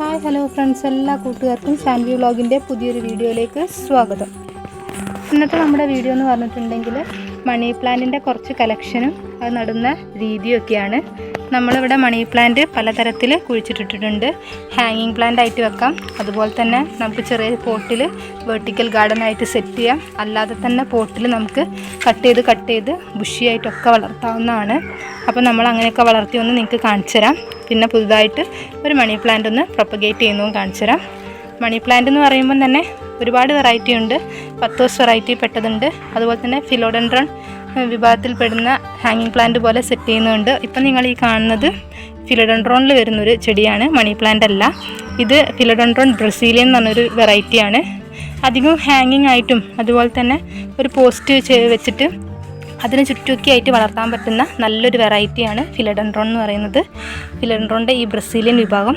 Hi hello friends. എല്ലാ കൂട്ടുകാർക്കും സാൻവി വ്ളോഗിന്റെ പുതിയൊരു വീഡിയോയിലേക്ക് സ്വാഗതം. ഇന്നത്തെ നമ്മുടെ വീഡിയോ എന്ന് പറഞ്ഞിട്ടുണ്ടെങ്കിൽ മണി പ്ലാന്റിന്റെ കുറച്ച് കളക്ഷനും അത് നടുന്ന രീതിയൊക്കെയാണ്. നമ്മളിവിടെ മണി പ്ലാന്റ് പലതരത്തിൽ കുഴിച്ചിട്ടിട്ടുണ്ട്. ഹാങ്ങിങ് പ്ലാന്റ് ആയിട്ട് വെക്കാം. അതുപോലെ തന്നെ നമുക്ക് ചെറിയ പോട്ടിൽ വെർട്ടിക്കൽ ഗാർഡൻ ആയിട്ട് സെറ്റ് ചെയ്യാം. അല്ലാതെ തന്നെ പോട്ടിൽ നമുക്ക് കട്ട് ചെയ്ത് കട്ട് ചെയ്ത് ബുഷിയായിട്ടൊക്കെ വളർത്താവുന്നതാണ്. അപ്പോൾ നമ്മൾ അങ്ങനെയൊക്കെ വളർത്തി ഒന്ന് നിങ്ങൾക്ക് കാണിച്ചു തരാം. പിന്നെ പുതുതായിട്ട് ഒരു മണി പ്ലാന്റ് ഒന്ന് പ്രൊപ്പഗേറ്റ് ചെയ്യുന്നതും കാണിച്ചു തരാം. മണി പ്ലാന്റ് എന്ന് പറയുമ്പം തന്നെ ഒരുപാട് വെറൈറ്റി ഉണ്ട്. പത്തോസ് വെറൈറ്റി പെട്ടതുണ്ട്. അതുപോലെ തന്നെ ഫിലോഡൻഡ്രൺ വിഭാഗത്തിൽ പെടുന്ന ഹാങ്ങിങ് പ്ലാന്റ് പോലെ സെറ്റ് ചെയ്യുന്നുണ്ട്. ഇപ്പം നിങ്ങൾ ഈ കാണുന്നത് ഫിലഡൻഡ്രോണിൽ വരുന്നൊരു ചെടിയാണ് മണി പ്ലാന്റ് അല്ല. ഇത് ഫിലഡൻഡ്രോൺ ബ്രസീലിയൻ എന്ന് പറഞ്ഞൊരു വെറൈറ്റിയാണ് അധികം ഹാങ്ങിങ് ആയിട്ടും അതുപോലെ തന്നെ ഒരു പോസ്റ്റ് വെച്ചിട്ട് അതിന് ചുറ്റുമൊക്കെ ആയിട്ട് വളർത്താൻ പറ്റുന്ന നല്ലൊരു വെറൈറ്റിയാണ് ഫിലഡൻഡ്രോൺ എന്ന് പറയുന്നത്. ഫിലഡൻഡ്രോണിന്റെ ഈ ബ്രസീലിയൻ വിഭാഗം.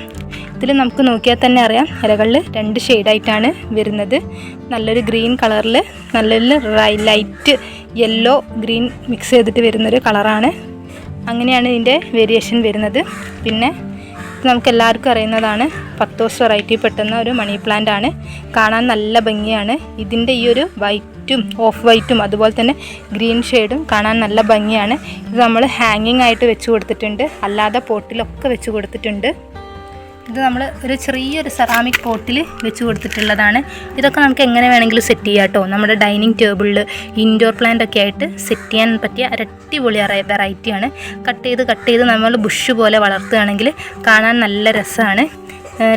ഇതിൽ നമുക്ക് നോക്കിയാൽ തന്നെ അറിയാം ഇലകളിൽ രണ്ട് ഷെയ്ഡായിട്ടാണ് വരുന്നത്. നല്ലൊരു ഗ്രീൻ കളറിൽ നല്ലൊരു ലൈറ്റ് യെല്ലോ ഗ്രീൻ മിക്സ് ചെയ്തിട്ട് വരുന്നൊരു കളറാണ്. അങ്ങനെയാണ് ഇതിന്റെ വേരിയേഷൻ വരുന്നത്. പിന്നെ നമുക്ക് എല്ലാവർക്കും അറിയുന്നതാണ് പത്തോസ് വെറൈറ്റി പെട്ടുന്ന ഒരു മണി പ്ലാന്റ് ആണ്. കാണാൻ നല്ല ഭംഗിയാണ്. ഇതിന്റെ ഈ ഒരു വൈറ്റും ഓഫ് വൈറ്റും അതുപോലെ തന്നെ ഗ്രീൻ ഷെയ്ഡും കാണാൻ നല്ല ഭംഗിയാണ്. ഇത് നമ്മൾ ഹാങ്ങിങ് ആയിട്ട് വെച്ച് കൊടുത്തിട്ടുണ്ട്. അല്ലാതെ പോട്ടിലൊക്കെ വെച്ച് കൊടുത്തിട്ടുണ്ട്. ഇത് നമ്മൾ ഒരു ചെറിയൊരു സെറാമിക് പോട്ടിൽ വെച്ച് കൊടുത്തിട്ടുള്ളതാണ്. ഇതൊക്കെ നമുക്ക് എങ്ങനെ വേണമെങ്കിലും സെറ്റ് ചെയ്യാം കേട്ടോ നമ്മുടെ ഡൈനിങ് ടേബിളിൽ ഇൻഡോർ പ്ലാന്റ് ഒക്കെ ആയിട്ട് സെറ്റ് ചെയ്യാൻ പറ്റിയ ഒരു അടിപൊളി വെറൈറ്റിയാണ് കട്ട് ചെയ്ത് കട്ട് ചെയ്ത് നമ്മൾ ബുഷ് പോലെ വളർത്തുകയാണെങ്കിൽ കാണാൻ നല്ല രസമാണ്.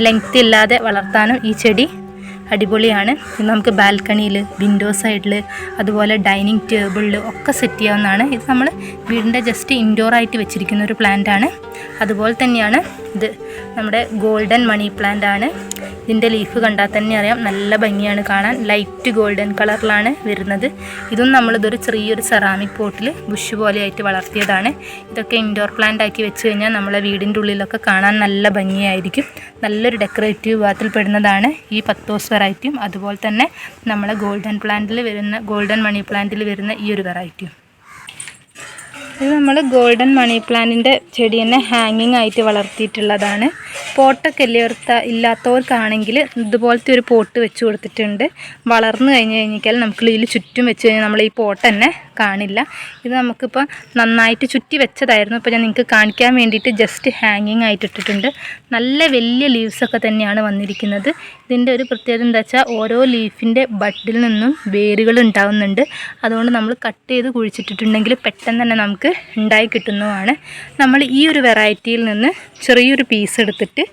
ലെങ്ത് ഇല്ലാതെ വളർത്താനും ഈ ചെടി അടിപൊളിയാണ്. ഇത് നമുക്ക് ബാൽക്കണിയിൽ വിൻഡോ സൈഡിൽ അതുപോലെ ഡൈനിങ് ടേബിളിൽ ഒക്കെ സെറ്റ് ചെയ്യാവുന്നതാണ്. ഇത് നമ്മൾ വീടിന്റെ ജസ്റ്റ് ഇൻഡോർ ആയിട്ട് വെച്ചിരിക്കുന്ന ഒരു പ്ലാന്റ് ആണ്. അതുപോലെ തന്നെയാണ് ഇത് നമ്മുടെ ഗോൾഡൻ മണി പ്ലാന്റ് ആണ്. ഇതിന്റെ ലീഫ് കണ്ടാൽ തന്നെ അറിയാം. നല്ല ഭംഗിയാണ് കാണാൻ. ലൈറ്റ് ഗോൾഡൻ കളറിലാണ് വരുന്നത്. ഇതും നമ്മളിതൊരു ചെറിയൊരു സെറാമിക് പോട്ടിൽ ബുഷ് പോലെയായിട്ട് വളർത്തിയതാണ്. ഇതൊക്കെ ഇൻഡോർ പ്ലാന്റ് ആക്കി വെച്ച് കഴിഞ്ഞാൽ നമ്മളെ വീടിന്റെ ഉള്ളിലൊക്കെ കാണാൻ നല്ല ഭംഗിയായിരിക്കും. നല്ലൊരു ഡെക്കറേറ്റീവ് വിഭാഗത്തിൽ പെടുന്നതാണ് ഈ പത്തോസ് വെറൈറ്റിയും അതുപോലെ തന്നെ നമ്മളെ ഗോൾഡൻ പ്ലാന്റിൽ വരുന്ന ഗോൾഡൻ മണി പ്ലാന്റിൽ വരുന്ന ഈ ഒരു വെറൈറ്റിയും ഇത് നമ്മൾ ഗോൾഡൻ മണി പ്ലാന്റിന്റെ ചെടി തന്നെ ഹാങ്ങിങ് ആയിട്ട് വളർത്തിയിട്ടുള്ളതാണ്. പോട്ടൊക്കെ ഇല്ലാത്ത ഇല്ലാത്തവർക്കാണെങ്കിൽ ഇതുപോലത്തെ ഒരു പോട്ട് വെച്ച് കൊടുത്തിട്ടുണ്ട്. വളർന്നു കഴിഞ്ഞ് കഴിഞ്ഞാൽ നമുക്ക് ഇതിൽ ചുറ്റും വെച്ച് കഴിഞ്ഞാൽ നമ്മൾ ഈ പോട്ട് തന്നെ കാണില്ല. ഇത് നമുക്കിപ്പോൾ നന്നായിട്ട് ചുറ്റി വെച്ചതായിരുന്നു. ഇപ്പോൾ ഞാൻ നിങ്ങൾക്ക് കാണിക്കാൻ വേണ്ടിയിട്ട് ജസ്റ്റ് ഹാങ്ങിങ് ആയിട്ട് ഇട്ടിട്ടുണ്ട്. നല്ല വലിയ ലീവ്സൊക്കെ തന്നെയാണ് വന്നിരിക്കുന്നത്. ഇതിന്റെ ഒരു പ്രത്യേകത എന്താ വെച്ചാൽ ഓരോ ലീഫിന്റെ ബഡിൽ നിന്നും വേരുകൾ ഉണ്ടാവുന്നുണ്ട്. അതുകൊണ്ട് നമ്മൾ കട്ട് ചെയ്ത് കുഴിച്ചിട്ടിട്ടുണ്ടെങ്കിൽ പെട്ടെന്ന് തന്നെ നമുക്ക് ഉണ്ടായി കിട്ടുന്നതുമാണ് നമ്മൾ ഈ ഒരു വെറൈറ്റിയിൽ നിന്ന് ചെറിയൊരു പീസ് എടുത്തിട്ട്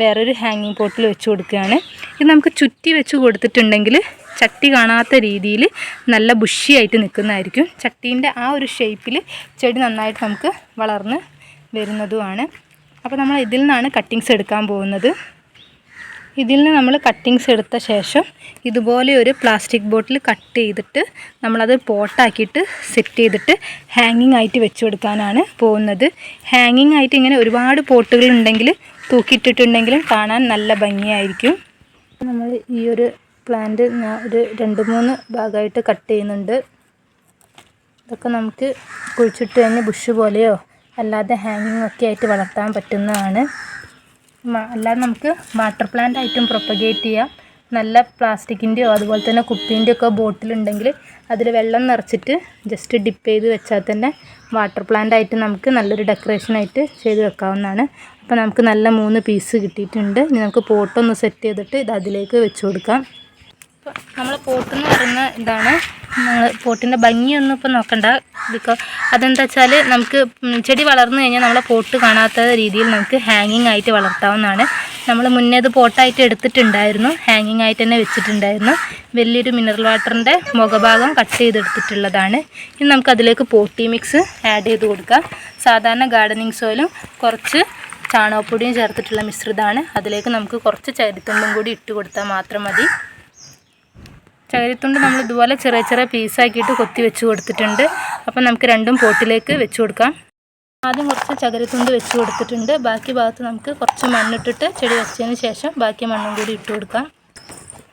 വേറൊരു ഹാങ്ങിങ് പോട്ടിൽ വെച്ച് കൊടുക്കുകയാണ്. ഇത് നമുക്ക് ചുറ്റി വെച്ച് കൊടുത്തിട്ടുണ്ടെങ്കിൽ ചട്ടി കാണാത്ത രീതിയിൽ നല്ല ബുഷിയായിട്ട് നിൽക്കുന്നതായിരിക്കും. ചട്ടീന്റെ ആ ഒരു ഷേപ്പിൽ ചെടി നന്നായിട്ട് നമുക്ക് വളർന്ന് വരുന്നതുമാണ്. അപ്പോൾ നമ്മൾ ഇതിൽ നിന്നാണ് കട്ടിങ്സ് എടുക്കാൻ പോകുന്നത്. ഇതിൽ നിന്ന് നമ്മൾ കട്ടിങ്സ് എടുത്ത ശേഷം ഇതുപോലെ ഒരു പ്ലാസ്റ്റിക് ബോട്ടിൽ കട്ട് ചെയ്തിട്ട് നമ്മളത് പോട്ടാക്കിയിട്ട് സെറ്റ് ചെയ്തിട്ട് ഹാങ്ങിങ് ആയിട്ട് വെച്ച് കൊടുക്കാനാണ് പോകുന്നത്. ഹാങ്ങിങ് ആയിട്ട് ഇങ്ങനെ ഒരുപാട് പോട്ടുകളുണ്ടെങ്കിൽ തൂക്കിയിട്ടിട്ടുണ്ടെങ്കിലും കാണാൻ നല്ല ഭംഗിയായിരിക്കും. നമ്മൾ ഈ ഒരു പ്ലാന്റ് ഞാൻ ഒരു രണ്ട് മൂന്ന് ഭാഗമായിട്ട് കട്ട് ചെയ്യുന്നുണ്ട്. ഇതൊക്കെ നമുക്ക് കുഴിച്ചിട്ട് കഴിഞ്ഞ് ബുഷ് പോലെയോ അല്ലാതെ ഹാങ്ങിങ് ഒക്കെ ആയിട്ട് വളർത്താൻ പറ്റുന്നതാണ്. അല്ലാതെ നമുക്ക് വാട്ടർ പ്ലാന്റ് ആയിട്ടും പ്രൊപ്പഗേറ്റ് ചെയ്യാം. നല്ല പ്ലാസ്റ്റിക്കിന്റെയോ അതുപോലെ തന്നെ കുപ്പീന്റെ ഒക്കെ ബോട്ടിലുണ്ടെങ്കിൽ അതിൽ വെള്ളം നിറച്ചിട്ട് ജസ്റ്റ് ഡിപ്പ് ചെയ്ത് വെച്ചാൽ തന്നെ വാട്ടർ പ്ലാന്റ് ആയിട്ട് നമുക്ക് നല്ലൊരു ഡെക്കറേഷനായിട്ട് ചെയ്ത് വെക്കാവുന്നതാണ്. അപ്പോൾ നമുക്ക് നല്ല മൂന്ന് പീസ് കിട്ടിയിട്ടുണ്ട്. ഇനി നമുക്ക് പോട്ടൊന്ന് സെറ്റ് ചെയ്തിട്ട് ഇത് അതിലേക്ക് വെച്ച് കൊടുക്കാം. ഇപ്പോൾ നമ്മൾ പോട്ടെന്ന് പറയുന്ന ഇതാണ്. നമ്മൾ പോട്ടിന്റെ ഭംഗിയൊന്നും ഇപ്പോൾ നോക്കണ്ട. ബിക്കോ അതെന്താ വെച്ചാൽ നമുക്ക് ചെടി വളർന്നു കഴിഞ്ഞാൽ നമ്മളെ പോട്ട് കാണാത്ത രീതിയിൽ നമുക്ക് ഹാങ്ങിങ് ആയിട്ട് വളർത്താവുന്നതാണ്. നമ്മൾ മുന്നേ ഇത് പോട്ടായിട്ട് എടുത്തിട്ടുണ്ടായിരുന്നു. ഹാങ്ങിങ് ആയിട്ട് തന്നെ വെച്ചിട്ടുണ്ടായിരുന്നു. വലിയൊരു മിനറൽ വാട്ടറിന്റെ മുഖഭാഗം കട്ട് ചെയ്തെടുത്തിട്ടുള്ളതാണ്. ഇനി നമുക്ക് അതിലേക്ക് പോട്ടി മിക്സ് ആഡ് ചെയ്ത് കൊടുക്കാം. സാധാരണ ഗാർഡനിങ് സോയിലും കുറച്ച് ചാണകപ്പൊടിയും ചേർത്തിട്ടുള്ള മിശ്രിതമാണ്. അതിലേക്ക് നമുക്ക് കുറച്ച് ചരിത്തുണ്ടും കൂടി ഇട്ട് കൊടുത്താൽ മാത്രം മതി. ചകിരിത്തുണ്ട് നമ്മൾ ഇതുപോലെ ചെറിയ ചെറിയ പീസാക്കിയിട്ട് കൊത്തി വെച്ച് കൊടുത്തിട്ടുണ്ട്. അപ്പം നമുക്ക് രണ്ടും പോട്ടിലേക്ക് വെച്ച് കൊടുക്കാം. ആദ്യം കുറച്ച് ചകിരിത്തുണ്ട് വെച്ച് കൊടുത്തിട്ടുണ്ട്. ബാക്കി ഭാഗത്ത് നമുക്ക് കുറച്ച് മണ്ണിട്ടിട്ട് ചെടി വെച്ചതിന് ശേഷം ബാക്കി മണ്ണും കൂടി ഇട്ട് കൊടുക്കാം.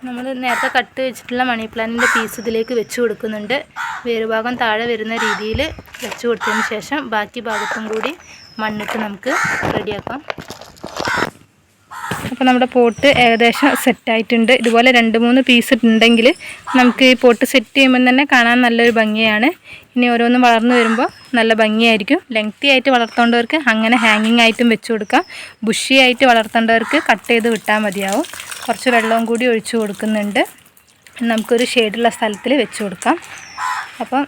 നമ്മൾ നേരത്തെ കട്ട് വെച്ചിട്ടുള്ള മണി പ്ലാന്റിന്റെ പീസ് ഇതിലേക്ക് വെച്ച് കൊടുക്കുന്നുണ്ട്. വേരുഭാഗം താഴെ വരുന്ന രീതിയിൽ വെച്ച് കൊടുത്തതിന് ശേഷം ബാക്കി ഭാഗത്തും കൂടി മണ്ണിട്ട് നമുക്ക് റെഡിയാക്കാം. അപ്പോൾ നമ്മുടെ പോട്ട് ഏകദേശം സെറ്റായിട്ടുണ്ട്. ഇതുപോലെ രണ്ട് മൂന്ന് പീസ് ഉണ്ടെങ്കിൽ നമുക്ക് ഈ പോട്ട് സെറ്റ് ചെയ്യുമ്പോൾ തന്നെ കാണാൻ നല്ലൊരു ഭംഗിയാണ്. ഇനി ഓരോന്നും വളർന്നു വരുമ്പോൾ നല്ല ഭംഗിയായിരിക്കും. ലെങ്ത്തി ആയിട്ട് വളർത്തേണ്ടവർക്ക് അങ്ങനെ ഹാങ്ങിങ് ആയിട്ടും വെച്ച് കൊടുക്കാം. ബുഷി ആയിട്ട് വളർത്തേണ്ടവർക്ക് കട്ട് ചെയ്ത് വിട്ടാൽ മതിയാവും. കുറച്ച് വെള്ളവും കൂടി ഒഴിച്ചു കൊടുക്കുന്നുണ്ട്. നമുക്കൊരു ഷെയ്ഡുള്ള സ്ഥലത്തിൽ വെച്ച് കൊടുക്കാം. അപ്പം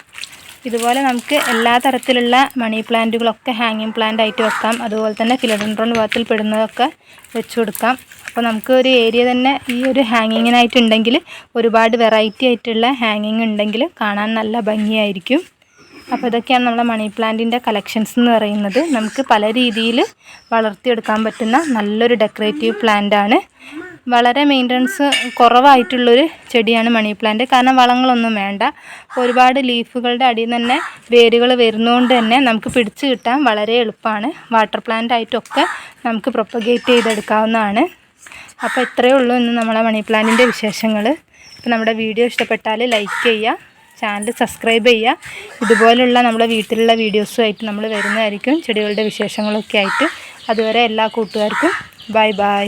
ഇതുപോലെ നമുക്ക് എല്ലാ തരത്തിലുള്ള മണി പ്ലാന്റുകളൊക്കെ ഹാങ്ങിങ് പ്ലാന്റ് ആയിട്ട് വെക്കാം. അതുപോലെ തന്നെ ഫിലഡൻഡ്രോൺ വിഭാഗത്തിൽ പെടുന്നതൊക്കെ വെച്ച് കൊടുക്കാം. അപ്പോൾ നമുക്ക് ഒരു ഏരിയ തന്നെ ഈ ഒരു ഹാങ്ങിങ്ങിനായിട്ടുണ്ടെങ്കിൽ ഒരുപാട് വെറൈറ്റി ആയിട്ടുള്ള ഹാങ്ങിങ് ഉണ്ടെങ്കിൽ കാണാൻ നല്ല ഭംഗിയായിരിക്കും. അപ്പോൾ ഇതൊക്കെയാണ് നമ്മുടെ മണി പ്ലാന്റിന്റെ കളക്ഷൻസ് എന്ന് പറയുന്നത്. നമുക്ക് പല രീതിയിൽ വളർത്തിയെടുക്കാൻ പറ്റുന്ന നല്ലൊരു ഡെക്കറേറ്റീവ് പ്ലാന്റ് ആണ്. വളരെ മെയിന്റനൻസ് കുറവായിട്ടുള്ളൊരു ചെടിയാണ് മണി പ്ലാന്റ് കാരണം വളങ്ങളൊന്നും വേണ്ട. ഒരുപാട് ലീഫുകളുടെ അടിയിൽ തന്നെ വേരുകൾ വരുന്നതുകൊണ്ട് തന്നെ നമുക്ക് പിടിച്ചു കിട്ടാൻ വളരെ എളുപ്പമാണ്. വാട്ടർ പ്ലാന്റ് ആയിട്ടൊക്കെ നമുക്ക് പ്രൊപ്പഗേറ്റ് ചെയ്തെടുക്കാവുന്നതാണ്. അപ്പോൾ ഇത്രയേ ഉള്ളൂ ഇന്ന് നമ്മളെ മണി പ്ലാന്റിന്റെ വിശേഷങ്ങൾ അപ്പോൾ നമ്മുടെ വീഡിയോ ഇഷ്ടപ്പെട്ടാൽ ലൈക്ക് ചെയ്യുക ചാനൽ സബ്സ്ക്രൈബ് ചെയ്യുക ഇതുപോലുള്ള നമ്മുടെ വീട്ടിലുള്ള വീഡിയോസുമായിട്ട് നമ്മൾ വരുന്നതായിരിക്കും. ചെടികളുടെ വിശേഷങ്ങളൊക്കെ ആയിട്ട്. അതുവരെ എല്ലാ കൂട്ടുകാർക്കും ബൈ ബൈ